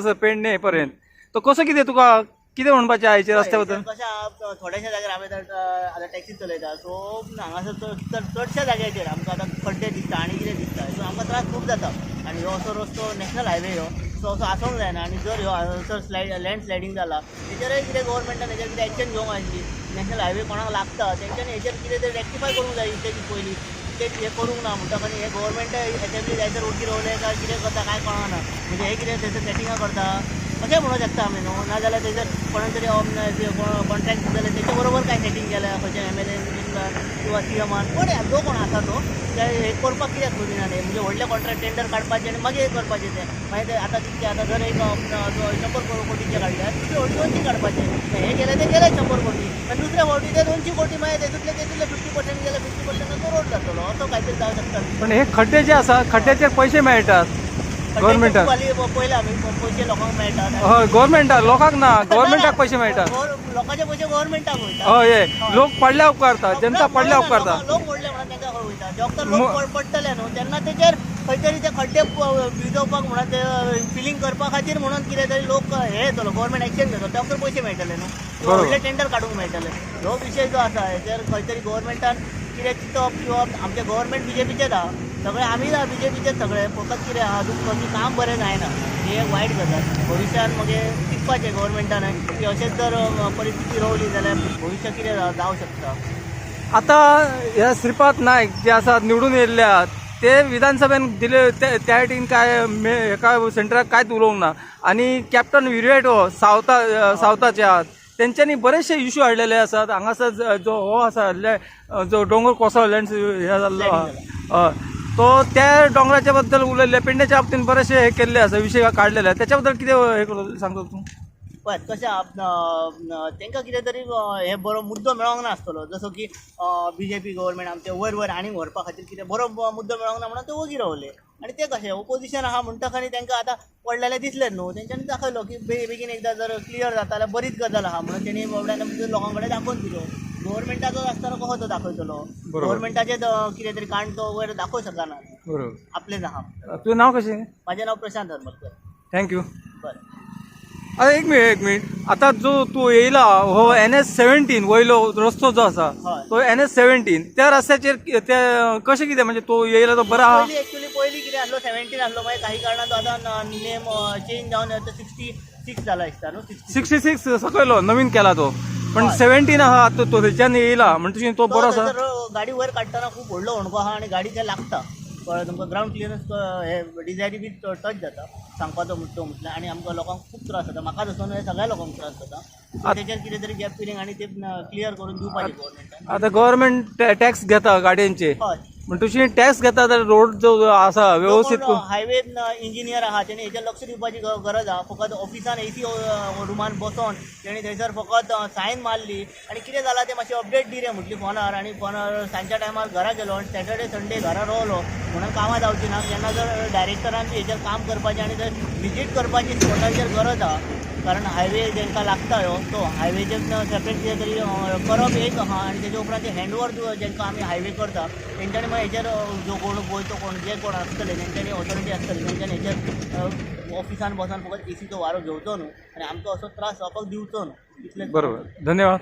हांगासर पेडणे पर्यंत तो कसो कितें तुका कितें म्हणपाचें आयचे रस्त्या बद्दल कशें थोड्याशा जाग्यार आमी आतां टॅक्सी चलयता सो हांगासर चड- चड- चडशा जाग्याचेर आमकां आतां खड्डे दिसता आनी कितें दिसता. सो आमकां त्रास खूब जाता. आनी हो असो रस्तो नॅशनल हायवे हो सो असो आसूंक जायना आनी जर ह्यो हांगासर स्लायड लँड स्लायडींग जाला तेचेरय कितें गव्हर्मेंटान हेचेर कितें एक्शन घेवंक आसली नॅशनल हायवे कोणाक लागता? तेंच्यांनी हेचेर कितें तरी रेक्टिफाय करूंक जाय तेची पयलीं ते हे करूंक ना म्हणटा म्हणटकच हे गव्हर्मेंट एसेंब्ली जायसर उडकी रोवले काय कितें करता काय कळना म्हणजे हे कितें थंयसर सेटिंगां करता. अशें म्हणूंक शकता आमी न्हू नाजाल्यार थंयसर कोणा तरी कॉन्ट्रॅक्ट जाल्यार तेच्या बरोबर काय सेटींग केल्या खंयच्या एम एल एन मिनिस्टर किंवा सी एमान कोण जो कोण आसा तो? ते हे करपाक कित्याक सोदिना न्ही म्हणजे व्हडले कॉन्ट्रॅक्ट टेंडर काडपाचे आनी मागीर हे करपाचें ते. मागीर ते आतां कितके आतां जर एक शंबर कोटीचे काडल्यार दुसरे दोनशी काडपाचे हे गेले ते गेले शंबर कोटी. आनी दुसऱ्या फावटी ते दोनशी कोटी मागीर तेतूंतले तेतूंतले फिफ्टी पर्सेंट गेले फिफ्टी पर्सेंट रोड जातलो असो काहीतरी जावं शकता. पण हे खड्डे जे आसा खड्ड्याचेर पैसे मेळटात गव्हर्मेंटाक पयले आमी पयशे लोकांक मेळटात हय गव्हर्मेंटाक लोकांक ना गव्हर्मेंटाक पैसे मेळटात गव्हर- लोकांचे पयशे गव्हर्मेंटाक वयता हय लोक पडल्या उपकारता जनता पडल्या उपकारता लोक- व्हडले म्हणून तांकां खंय वयता तर म- लोक पड- पडटले न्हू तेन्ना तेचेर खंय तरी ते खड्डे भिजोवपाक म्हणून ते फिलिंग करपा खातीर म्हणून कितें तरी लोक हे येतलो गव्हर्मेंट एक्शन घेतलो तर पयशे मेळटले न्हू. व्हडले टेंडर काडूंक मेळटले हो विशय जो आसा हेचेर खंय तरी गव्हर्मेंटान कितें चिंतप किंवा आमचे गव्हर्मेंट बीजेपीचेच आहा सगळे आमी ना बीजेपीचेच सगळे फकत कितें आहा दुसरो की काम बरें जायना ही एक वायट गजाल. भविश्यान मागीर चिंतपाचें गव्हर्मेंटान की अशेंच जर परिस्थिती रावली जाल्यार भविश्य कितें जा- जावं शकता. आता ह्या श्रीपाद नायक जे आसात निवडून येयल्ले आहात ते विधानसभेन दिले ते- त्या वाटेन काय मे- हेका सेंटराक कांयच उलोवंक ना. आणि कॅप्टन विरवेट हो अ, सावथाचे आहात. तेंच्यांनी बरेचशे इश्यू हाडलेले आसात हांगासर ज- जो हो आसा जो दोंगर कोसळ्ळो हे जाल्लो हय. तो त्या डोंगराच्या बद्दल उलयल्ले पेडण्याच्या बाबतीत बरेचसे हे केल्ले आसा विशय काडलेले आसा त्याच्याबद्दल बद्दल कितें हे करू सांगतो तूं? पळय कशें तांकां कितें तरी हे बरो मुद्दो मेळोंक नासतलो जसो की बी जे पी गव्हर्मेंट आमचे वयर वयर आनीक व्हरपा खातीर कितें बरो मुद्दो मेळोंक ना म्हणून ते वगी रावले आनी ते कशें ओपोजिशन आहा म्हणटा म्हणटकच तांकां आतां पडलेले दिसले न्हू तेंच्यांनी दाखयलो की बेगीन एकदां जर क्लियर जाता जाल्यार बरीच गजाल आहा म्हणून तेणी बाबड्यान म्हणजे लोकां कडेन दाखोवन दिलो. गव्हर्मेंटाचो आसतना कसो तो दाखयतलो बरोबर. गव्हर्मेंटाचे कितें तरी कांड तो वयर दाखोवं शकना बरोबर. आपलेच आहा तुझं नाव कशें म्हाजें नांव प्रशांत हरमलकर थँक्यू बरें. अरे एक मिनिट एक मिनिट. आता जो तू येयला हो एन एस सेव्हन्टीन वयलो रस्तो जो आसा हय. तो एन एस सेव्हन्टीन त्या रस्त्याचेर कि- ते कशें कितें म्हणजे तो येयला तो बरो? आहा पयलीं एक्चुअली पयलीं कितें आसलो सेव्हन्टीन आसलो मागीर काही कारणान आतां नेम चेंज जावन सिक्स्टी सिक्स जाला दिसता न्हू सिक्स्टी सिक्स्टी सिक्स सकयलो नवीन केला तो. पण. सेव्हन्टीन आहा तो तो थंयच्यान येयला म्हणजे तो बरो आसा गाडी वयर काडटना खूब व्हडलो होणको आहा आनी गाडी ते लागता. कळ्ळें तुमकां ग्रावंड क्लियरन्स हे डिझायरी बी टच जाता सांगपाचो मुद्दो म्हटल्यार आनी आमकां लोकांक खूब त्रास जाता म्हाकाच असो न्हय सगळ्या लोकांक त्रास जाता सो तेचेर कितें तरी गॅप फिलींग आनी ते क्लियर करून दिवपाचें गव्हर्मेंटान आता टॅक्स घेता गाडयांचे. हय. पण तुझी टॅक्स घेता जाल्यार रोड जो आसा व्यवस्थित हायवे इंजिनियर आहा तेणी हेचेर लक्ष दिवपाची गरज आहा. फकत ऑफिसान एसी रुमान बसोन तेणी थंयसर फकत सायन मारली. आनी कितें जालां ते मातशी अपडेट दी रे म्हटली फोनार आनी फोनार सांजच्या टायमार घरा गेलो आनी सॅटर्डे संडे घरा रावलो म्हणून कामां जावची ना. जेन्ना जर डायरेक्टरान बी हेचेर काम करपाचें आनी जर विजीट करपाची स्पॉटाचेर गरज आहा कारण हायवे जेंकां लागता ह्यो तो हायवेचेर सेपरेट कितें तरी करप एक आहा आनी तेच्या उपरांत ते हँडओवर जेंकां आमी हायवे करता तेंच्यांनी मागीर हेजेर जो कोण गोंयचो कोण जे कोण आसतले तेंच्यांनी ऑथॉरिटी आसतली तेंच्यांनी हेचेर ऑफिसान बसून फकत एसीचो वारो घेवचो न्हू आनी आमकां असो त्रास जावपाक दिवचो न्हू इतलेंच बरोबर. धन्यवाद.